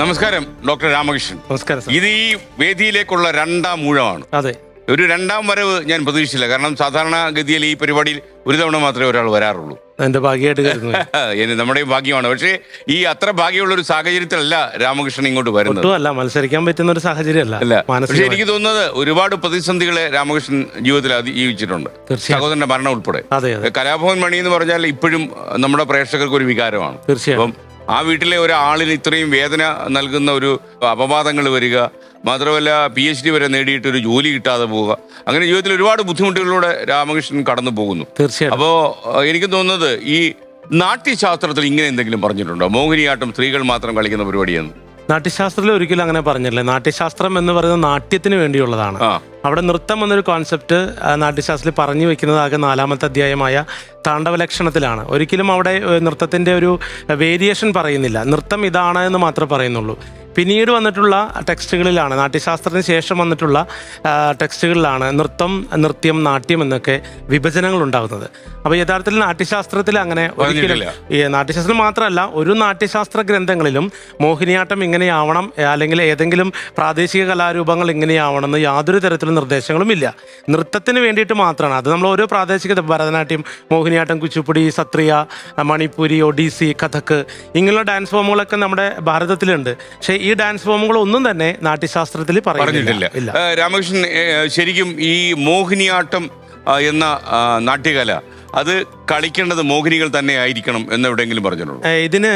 നമസ്കാരം ഡോക്ടർ രാമകൃഷ്ണൻ. നമസ്കാരം ഇത് ഈ വേദിയിലേക്കുള്ള രണ്ടാം ഊഴമാണ്. അതെ. ഒരു രണ്ടാം വരവ് ഞാൻ പ്രതീക്ഷിച്ചില്ല. കാരണം സാധാരണ ഗതിയിൽ ഈ പരിപാടിയിൽ ഒരു തവണ മാത്രമേ ഒരാൾ വരാറുള്ളൂ. എന്റെ ഭാഗ്യമായിട്ട് നമ്മുടെ ഭാഗ്യമാണ്. പക്ഷേ ഈ അത്ര ഭാഗ്യമുള്ള ഒരു സാഹചര്യത്തിലല്ല രാമകൃഷ്ണൻ ഇങ്ങോട്ട് വരുന്നത്. അല്ല മത്സരിക്കാൻ പറ്റുന്ന ഒരു സാഹചര്യമല്ല. അല്ല പക്ഷേ എനിക്ക് തോന്നുന്നത് ഒരുപാട് പ്രതിസന്ധികളെ രാമകൃഷ്ണൻ ജീവിതത്തിൽ അതിജീവിച്ചിട്ടുണ്ട്. സഹോദരന്റെ മരണം ഉൾപ്പെടെ. കലാഭവൻ മണി എന്ന് പറഞ്ഞാൽ ഇപ്പോഴും നമ്മുടെ പ്രേക്ഷകർക്ക് ഒരു വികാരമാണ്. തീർച്ചയായും. ആ വീട്ടിലെ ഒരാളിന് ഇത്രയും വേദന നൽകുന്ന ഒരു അപവാദങ്ങൾ വരിക മാത്രമല്ല പി എച്ച് ഡി വരെ നേടിയിട്ട് ഒരു ജോലി കിട്ടാതെ പോവുക. അങ്ങനെ ജീവിതത്തിൽ ഒരുപാട് ബുദ്ധിമുട്ടുകളിലൂടെ രാമകൃഷ്ണൻ കടന്നു പോകുന്നു. തീർച്ചയായും അപ്പോൾ എനിക്ക് തോന്നുന്നത് ഈ നാട്യശാസ്ത്രത്തിൽ ഇങ്ങനെ എന്തെങ്കിലും പറഞ്ഞിട്ടുണ്ടോ? മോഹിനിയാട്ടം സ്ത്രീകൾ മാത്രം കളിക്കുന്ന പരിപാടിയെന്ന്. നാട്യശാസ്ത്രത്തിൽ ഒരിക്കലും അങ്ങനെ പറഞ്ഞില്ലേ നാട്യശാസ്ത്രം എന്ന് പറയുന്നത് നാട്യത്തിന് വേണ്ടിയുള്ളതാണ്. അവിടെ നൃത്തം എന്നൊരു കോൺസെപ്റ്റ് നാട്യശാസ്ത്രത്തിൽ പറഞ്ഞു വെക്കുന്നത് ആകെ നാലാമത്തെ അധ്യായമായ താണ്ഡവലക്ഷണത്തിലാണ്. ഒരിക്കലും അവിടെ നൃത്തത്തിന്റെ ഒരു വേരിയേഷൻ പറയുന്നില്ല. നൃത്തം ഇതാണ് എന്ന് മാത്രമേ പറയുന്നുള്ളൂ. പിന്നീട് വന്നിട്ടുള്ള ടെക്സ്റ്റുകളിലാണ് നാട്യശാസ്ത്രത്തിന് ശേഷം വന്നിട്ടുള്ള ടെക്സ്റ്റുകളിലാണ് നൃത്തം നൃത്യം നാട്യം എന്നൊക്കെ വിഭജനങ്ങൾ ഉണ്ടാകുന്നത്. അപ്പോൾ യഥാർത്ഥത്തിൽ നാട്യശാസ്ത്രത്തിൽ അങ്ങനെ ഒരിക്കലും. ഈ നാട്യശാസ്ത്രം മാത്രമല്ല ഒരു നാട്യശാസ്ത്ര ഗ്രന്ഥങ്ങളിലും മോഹിനിയാട്ടം ഇങ്ങനെയാവണം അല്ലെങ്കിൽ ഏതെങ്കിലും പ്രാദേശിക കലാരൂപങ്ങൾ ഇങ്ങനെയാവണം എന്ന് യാതൊരു തരത്തിലും നിർദ്ദേശങ്ങളും ഇല്ല. നൃത്തത്തിന് വേണ്ടിയിട്ട് മാത്രമാണ്. അത് നമ്മൾ ഓരോ പ്രാദേശിക ഭരതനാട്യം മോഹിനിയാട്ടം കുച്ചിപ്പുടി സത്രിയ മണിപ്പൂരി ഒഡീസി കഥക്ക് ഇങ്ങനെയുള്ള ഡാൻസ് ഫോമുകളൊക്കെ നമ്മുടെ ഭാരതത്തിലുണ്ട്. പക്ഷേ ഈ ഡാൻസ് ഫോമുകൾ ഒന്നും തന്നെ നാട്യശാസ്ത്രത്തിൽ പറഞ്ഞിട്ടില്ല. രാമകൃഷ്ണൻ ശരിക്കും ഈ മോഹിനിയാട്ടം എന്ന നാട്യകല അത് കളിക്കേണ്ടത് മോഹിനികൾ തന്നെ ആയിരിക്കണം എന്ന് എവിടെയെങ്കിലും പറഞ്ഞിട്ടുള്ളൂ ഏഹ് ഇതിന്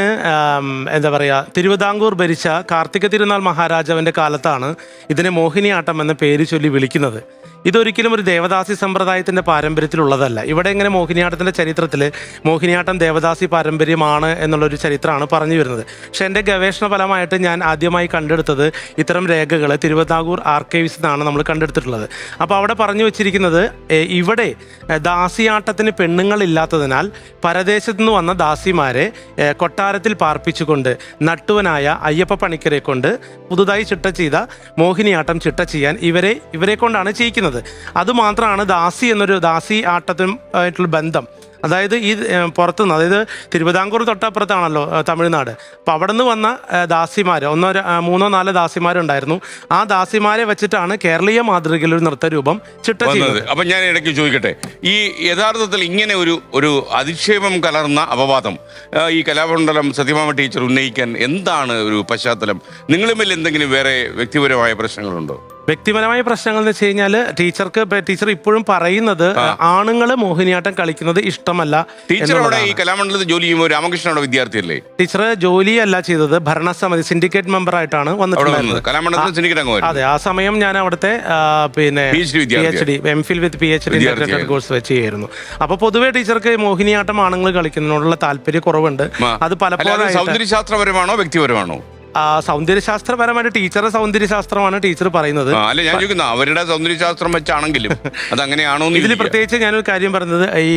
എന്താ പറയുക തിരുവിതാംകൂർ ഭരിച്ച കാർത്തിക തിരുനാൾ മഹാരാജാവിന്റെ കാലത്താണ് ഇതിനെ മോഹിനിയാട്ടം എന്ന പേര് ചൊല്ലി വിളിക്കുന്നത്. ഇതൊരിക്കലും ഒരു ദേവദാസി സമ്പ്രദായത്തിന്റെ പാരമ്പര്യത്തിലുള്ളതല്ല. ഇവിടെ ഇങ്ങനെ മോഹിനിയാട്ടത്തിന്റെ ചരിത്രത്തിൽ മോഹിനിയാട്ടം ദേവദാസി പാരമ്പര്യമാണ് എന്നുള്ളൊരു ചരിത്രമാണ് പറഞ്ഞു വരുന്നത്. പക്ഷേ എന്റെ ഗവേഷണ ഫലമായിട്ട് ഞാൻ ആദ്യമായി കണ്ടെടുത്തത് ഇത്തരം രേഖകൾ തിരുവിതാംകൂർ ആർക്കൈവ്സ് നിന്നാണ് നമ്മൾ കണ്ടെടുത്തിട്ടുള്ളത്. അപ്പോൾ അവിടെ പറഞ്ഞു വെച്ചിരിക്കുന്നത് ഇവിടെ ദാസിയാട്ടത്തിന് പെണ്ണുങ്ങളില്ലാത്തതിനാൽ പരദേശത്തു നിന്ന് വന്ന ദാസിമാരെ കൊട്ടാരത്തിൽ പാർപ്പിച്ചുകൊണ്ട് നട്ടുവനായ അയ്യപ്പ പണിക്കരെ കൊണ്ട് പുതുതായി ചിട്ട ചെയ്ത മോഹിനിയാട്ടം ചിട്ട ചെയ്യാൻ ഇവരെ ഇവരെ കൊണ്ടാണ് ചെയ്യിക്കുന്നത്. അതുമാത്രമാണ് ദാസി എന്നൊരു ദാസി ആട്ടത്തിനും ആയിട്ടുള്ള ബന്ധം. അതായത് ഈ പുറത്തുനിന്ന് അതായത് തിരുവിതാംകൂർ തൊട്ടപ്പുറത്താണല്ലോ തമിഴ്നാട്. അപ്പം അവിടെ നിന്ന് വന്ന ദാസിമാർ ഒന്നോ മൂന്നോ നാലോ ദാസിമാരുണ്ടായിരുന്നു. ആ ദാസിമാരെ വെച്ചിട്ടാണ് കേരളീയ മാതൃകയിൽ ഒരു നൃത്തരൂപം ചിട്ട ചെയ്യുന്നത് അപ്പൊ ഞാൻ ഇടയ്ക്ക് ചോദിക്കട്ടെ ഈ യഥാർത്ഥത്തിൽ ഇങ്ങനെ ഒരു ഒരു അതിക്ഷേപം കലർന്ന അപവാദം ഈ കലാമണ്ഡലം സത്യഭാമ ടീച്ചർ ഉന്നയിക്കാൻ എന്താണ് ഒരു പശ്ചാത്തലം? നിങ്ങളുമിൽ എന്തെങ്കിലും വേറെ വ്യക്തിപരമായ പ്രശ്നങ്ങളുണ്ടോ? വ്യക്തിപരമായ പ്രശ്നങ്ങൾ എന്ന് വെച്ച് കഴിഞ്ഞാൽ ടീച്ചർക്ക് ടീച്ചർ ഇപ്പോഴും പറയുന്നത് ആണുങ്ങൾ മോഹിനിയാട്ടം കളിക്കുന്നത് ഇഷ്ടമല്ല ടീച്ചറോടെ ഈ കലാമണ്ഡലത്തിൽ ജോലി ചെയ്യുമ്പോൾ രാമകൃഷ്ണനോട് വിദ്യാർത്ഥിയല്ലേ? ടീച്ചർ ജോലിയല്ല ചെയ്തത് ഭരണസമിതി സിൻഡിക്കേറ്റ് മെമ്പർ ആയിട്ടാണ് വന്നിട്ടുള്ളത് വന്നിട്ടുണ്ടായിരുന്നത്. അതെ ആ സമയം ഞാൻ അവിടുത്തെ പിന്നെ P H D M Phil with P H D. Course വെച്ച് ചെയ്യായിരുന്നു അപ്പൊ പൊതുവെ ടീച്ചർക്ക് മോഹിനിയാട്ടം ആണുങ്ങൾ കളിക്കുന്നതിനോടുള്ള താല്പര്യ കുറവുണ്ട് അത് പലപ്പോഴും സൗന്ദര്യശാസ്ത്രപരമാണോ വ്യക്തിപരമാണോ? സൗന്ദര്യശാസ്ത്രപരമായിട്ട് ടീച്ചറുടെ സൗന്ദര്യശാസ്ത്രമാണ് ടീച്ചർ പറയുന്നത്. അല്ല ഞാൻ ചോദിക്കുന്ന അവരുടെ സൗന്ദര്യശാസ്ത്രം വെച്ചാണെങ്കിലും അത് അങ്ങനെയാണോ ഇതിൽ പ്രത്യേകിച്ച് ഞാനൊരു കാര്യം പറയുന്നത് ഈ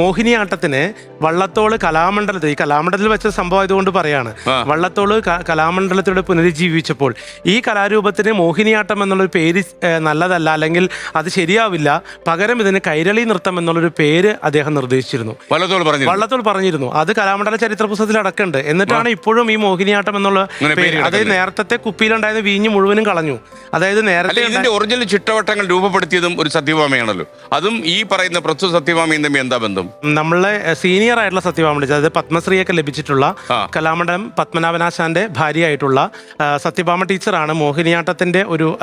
മോഹിനിയാട്ടത്തിന് വള്ളത്തോൾ കലാമണ്ഡലത്തിൽ ഈ കലാമണ്ഡലത്തിൽ വെച്ച സംഭവം ആയതുകൊണ്ട് പറയാണ്. വള്ളത്തോൾ കലാമണ്ഡലത്തിലൂടെ പുനരുജ്ജീവിച്ചപ്പോൾ ഈ കലാരൂപത്തിന് മോഹിനിയാട്ടം എന്നുള്ളൊരു പേര് നല്ലതല്ല അല്ലെങ്കിൽ അത് ശരിയാവില്ല പകരം ഇതിന് കൈരളി നൃത്തം എന്നുള്ളൊരു പേര് അദ്ദേഹം നിർദ്ദേശിച്ചിരുന്നു. വള്ളത്തോൾ പറഞ്ഞു വള്ളത്തോൾ പറഞ്ഞിരുന്നു. അത് കലാമണ്ഡല ചരിത്ര പുസ്തകത്തിൽ അടക്കമുണ്ട് എന്നിട്ടാണ് ഇപ്പോഴും ഈ മോഹിനിയാട്ടം എന്നുള്ള അതായത് നേരത്തെ കുപ്പിയിലുണ്ടായിരുന്ന വീഞ്ഞ് മുഴുവനും കളഞ്ഞു. അതായത് നേരത്തെ ഇതിന്റെ ഒറിജിനൽ ചിട്ടവട്ടങ്ങൾ രൂപപ്പെടുത്തിയതും ഒരു സത്യഭാമയാണല്ലോ. അതും ഈ പറയുന്ന പ്രസ്തുത സത്യഭാമയും തമ്മിൽ എന്താ ബന്ധം? നമ്മളെ സീനിയർ ആയിട്ടുള്ള സത്യഭാമ അതായത് പത്മശ്രീയൊക്കെ ലഭിച്ചിട്ടുള്ള കലാമണ്ഡലം പത്മനാഭനാശാന്റെ ഭാര്യയായിട്ടുള്ള സത്യഭാമ ടീച്ചറാണ് മോഹിനിയാട്ടത്തിന്റെ ഒരു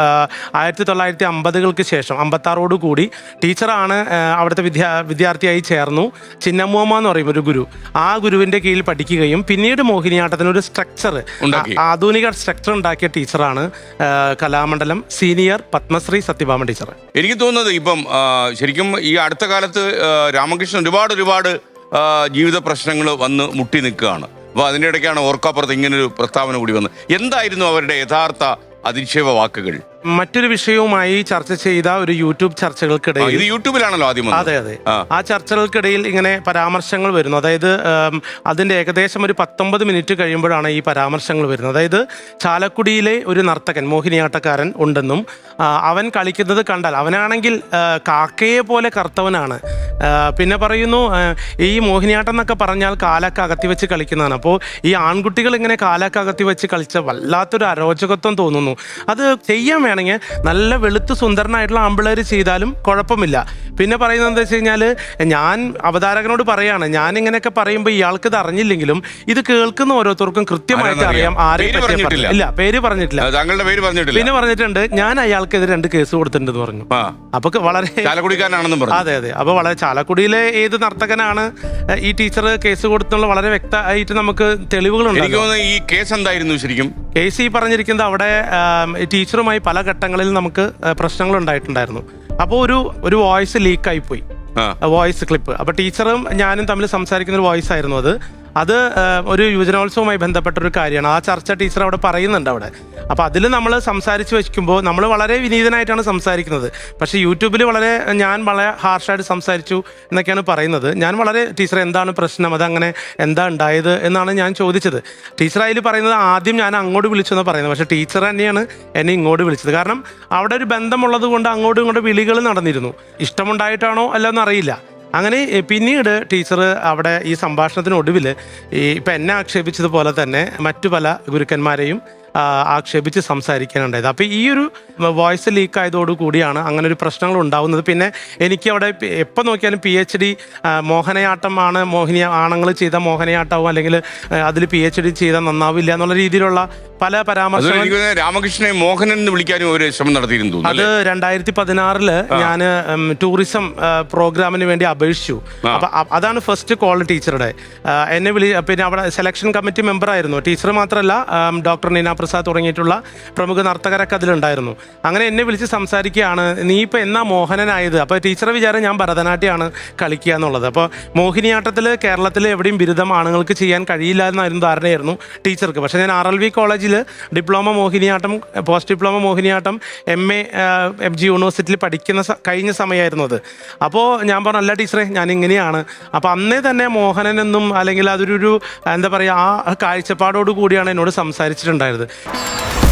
ആയിരത്തി തൊള്ളായിരത്തി അമ്പതുകൾക്ക് ശേഷം അമ്പത്താറോട് കൂടി ടീച്ചറാണ് അവിടുത്തെ വിദ്യാ വിദ്യാർത്ഥിയായി ചേർന്നു. ചിന്നമ്മൂമ്മ എന്ന് പറയും ഒരു ഗുരു. ആ ഗുരുവിന്റെ കീഴിൽ പഠിക്കുകയും പിന്നീട് മോഹിനിയാട്ടത്തിന് ഒരു സ്ട്രക്ചർ. ആധുനിക സ്ട്രക്ചർ ഉണ്ടാക്കിയ ടീച്ചറാണ് കലാമണ്ഡലം സീനിയർ പത്മശ്രീ സത്യഭാമ ടീച്ചർ. എനിക്ക് തോന്നുന്നത് ഇപ്പം ശരിക്കും ഈ അടുത്ത കാലത്ത് രാമകൃഷ്ണൻ ഒരുപാട് ഒരുപാട് ജീവിത പ്രശ്നങ്ങൾ വന്ന് മുട്ടി നിൽക്കുകയാണ്. അപ്പോൾ അതിന്റെ ഇടയ്ക്കാണ് ഓർക്കാപ്പുറത്ത് ഇങ്ങനൊരു പ്രസ്താവന കൂടി വന്നത്. എന്തായിരുന്നു അവരുടെ യഥാർത്ഥ അധിക്ഷേപ വാക്കുകൾ? മറ്റൊരു വിഷയവുമായി ചർച്ച ചെയ്ത ഒരു യൂട്യൂബ് ചർച്ചകൾക്കിടയിൽ ഇത് യൂട്യൂബിലാണല്ലോ ആദ്യം വന്നത്. അതെ അതെ. ആ. ആ ചർച്ചകൾക്കിടയിൽ ഇങ്ങനെ പരാമർശങ്ങൾ വരുന്നു. അതായത് ഉം, അതിന്റെ ഏകദേശം ഒരു പത്തൊമ്പത് മിനിറ്റ് കഴിയുമ്പോഴാണ് ഈ പരാമർശങ്ങൾ വരുന്നത്. അതായത് ചാലക്കുടിയിലെ ഒരു നർത്തകൻ മോഹിനിയാട്ടക്കാരൻ ഉണ്ടെന്നും ആ, അവൻ കളിക്കുന്നത് കണ്ടാൽ അവനാണെങ്കിൽ ആ, കാക്കയെ പോലെ കറുത്തവനാണ്. ആ, പിന്നെ പറയുന്നു ആ, ഈ മോഹിനിയാട്ടം എന്നൊക്കെ പറഞ്ഞാൽ കാലൊക്കെ അകത്തി വെച്ച് കളിക്കുന്നതാണ്. അപ്പോൾ ഈ ആൺകുട്ടികൾ ഇങ്ങനെ കാലൊക്കെ അകത്തി വെച്ച് കളിച്ച വല്ലാത്തൊരു അരോചകത്വം തോന്നുന്നു. അത് ചെയ്യാൻ വേണമെങ്കിൽ നല്ല വെളുത്ത് സുന്ദരനായിട്ടുള്ള ആമ്പിളേർ ചെയ്താലും കുഴപ്പമില്ല. പിന്നെ പറയുന്നത് എന്താ വെച്ച് കഴിഞ്ഞാൽ ഞാൻ അവതാരകനോട് പറയാണ് ഞാൻ ഇങ്ങനെയൊക്കെ പറയുമ്പോൾ ഇയാൾക്ക് ഇത് അറിഞ്ഞില്ലെങ്കിലും ഇത് കേൾക്കുന്ന ഓരോരുത്തർക്കും കൃത്യമായിട്ട് അറിയാം ആരെയും ആരെ ഇല്ല പേര് പറഞ്ഞിട്ടില്ല. താങ്കളുടെ പേര് പറഞ്ഞിട്ടില്ല. പിന്നെ പറഞ്ഞിട്ടുണ്ട് ഞാൻ അയാൾക്കെതിരെ രണ്ട് കേസ് കൊടുത്തിട്ടുണ്ടെന്ന് പറഞ്ഞു. അപ്പൊ വളരെ ചാലക്കുടിക്കാരനാണെന്നും പറഞ്ഞു. അതെ അതെ. അപ്പൊ വളരെ ചാലക്കുടിയിലെ ഏത് നർത്തകനാണ് ഈ ടീച്ചർ കേസ് കൊടുത്തുള്ള വളരെ വ്യക്തമായിട്ട് നമുക്ക് തെളിവുകളുണ്ട് എനിക്ക് തോന്നുന്നു ഈ കേസ് എന്തായിരുന്നു ശരിക്കും? കേസ് സി പറഞ്ഞിരിക്കുന്നത് അവിടെ ടീച്ചറുമായി പല ഘട്ടങ്ങളിൽ നമുക്ക് പ്രശ്നങ്ങൾ ഉണ്ടായിട്ടുണ്ടായിരുന്നു അപ്പോൾ ഒരു ഒരു വോയിസ് ലീക്കായി പോയി വോയിസ് ക്ലിപ്പ്. അപ്പൊ ടീച്ചറും ഞാനും തമ്മിൽ സംസാരിക്കുന്ന ഒരു വോയിസ് ആയിരുന്നു അത്. അത് ഒരു യുവജനോത്സവവുമായി ബന്ധപ്പെട്ട ഒരു കാര്യമാണ്. ആ ചർച്ച ടീച്ചർ അവിടെ പറയുന്നുണ്ട് അവിടെ. അപ്പോൾ അതിൽ നമ്മൾ സംസാരിച്ച് വെക്കുമ്പോൾ നമ്മൾ വളരെ വിനീതനായിട്ടാണ് സംസാരിക്കുന്നത്. പക്ഷേ യൂട്യൂബിൽ വളരെ ഞാൻ വളരെ ഹാർഷായിട്ട് സംസാരിച്ചു എന്നൊക്കെയാണ് പറയുന്നത്. ഞാൻ വളരെ ടീച്ചർ എന്താണ് പ്രശ്നം? അതങ്ങനെ എന്താ ഉണ്ടായത് എന്നാണ് ഞാൻ ചോദിച്ചത്. ടീച്ചർ അതിൽ പറയുന്നത് ആദ്യം ഞാൻ അങ്ങോട്ട് വിളിച്ചെന്ന് പറയുന്നത്. പക്ഷേ ടീച്ചർ തന്നെയാണ് എന്നെ ഇങ്ങോട്ട് വിളിച്ചത്. കാരണം അവിടെ ഒരു ബന്ധമുള്ളത് കൊണ്ട് അങ്ങോട്ടും ഇങ്ങോട്ടും വിളികൾ നടന്നിരുന്നു. ഇഷ്ടമുണ്ടായിട്ടാണോ അല്ലെന്ന് അറിയില്ല അങ്ങനെ പിന്നീട് ടീച്ചർ അവിടെ ഈ സംഭാഷണത്തിനൊടുവിൽ ഈ ഇപ്പം എന്നെ ആക്ഷേപിച്ചതുപോലെ തന്നെ മറ്റു പല ഗുരുക്കന്മാരെയും ആക്ഷേപിച്ച് സംസാരിക്കാനുണ്ടായത്. അപ്പോൾ ഈ ഒരു വോയിസ് ലീക്ക് ആയതോടുകൂടിയാണ് അങ്ങനെ ഒരു പ്രശ്നങ്ങൾ ഉണ്ടാവുന്നത്. പിന്നെ എനിക്ക് അവിടെ എപ്പോൾ നോക്കിയാലും പി എച്ച് ഡി മോഹനയാട്ടമാണ് മോഹിനി ആണുങ്ങൾ ചെയ്ത മോഹനയാട്ടവും അല്ലെങ്കിൽ അതിൽ പി എച്ച് ഡി ചെയ്താൽ നന്നാവില്ല എന്നുള്ള രീതിയിലുള്ള പല പരാമർശങ്ങളും പരാമർശങ്ങൾ രാമകൃഷ്ണനെ മോഹനൻ എന്ന് വിളിക്കാനും ഒരു ശ്രമം നടത്തിയിരുന്നു അത്? രണ്ടായിരത്തി പതിനാറിൽ ഞാൻ ടൂറിസം പ്രോഗ്രാമിന് വേണ്ടി അപേക്ഷിച്ചു. അപ്പൊ അതാണ് ഫസ്റ്റ് കോൾ ടീച്ചറുടെ എന്നെ വിളി പിന്നെ അവിടെ സെലക്ഷൻ കമ്മിറ്റി മെമ്പർ ആയിരുന്നു. ടീച്ചർ മാത്രമല്ല ഡോക്ടർ നീന പ്രസാദ് തുടങ്ങിയിട്ടുള്ള പ്രമുഖ നർത്തകരൊക്കെ അതിലുണ്ടായിരുന്നു. അങ്ങനെ എന്നെ വിളിച്ച് സംസാരിക്കുകയാണ്. നീ ഇപ്പോൾ എന്നാ മോഹനനായത്? അപ്പോൾ ടീച്ചറെ വിചാരം ഞാൻ ഭരതനാട്യമാണ് കളിക്കുക എന്നുള്ളത്. അപ്പോൾ മോഹിനിയാട്ടത്തിൽ കേരളത്തിൽ എവിടെയും ബിരുദം ആണുങ്ങൾക്ക് ചെയ്യാൻ കഴിയില്ല എന്നായിരുന്നു ധാരണയായിരുന്നു ടീച്ചർക്ക്. പക്ഷേ ഞാൻ ആർ എൽ വി കോളേജിൽ diploma Mohiniyattam post diploma Mohiniyattam M A M G യൂണിവേഴ്സിറ്റിയിൽ പഠിക്കുന്ന കഴിഞ്ഞ സമയമായിരുന്നു അത്. അപ്പോൾ ഞാൻ പറഞ്ഞു അല്ല ടീച്ചറെ ഞാൻ ഇങ്ങനെയാണ് അപ്പോൾ അന്നേ തന്നെ മോഹനൻ എന്നും അല്ലെങ്കിൽ അതൊരു എന്താ പറയുക ആ കാഴ്ചപ്പാടോട് കൂടിയാണ് എന്നോട് സംസാരിച്ചിട്ടുണ്ടായത് Música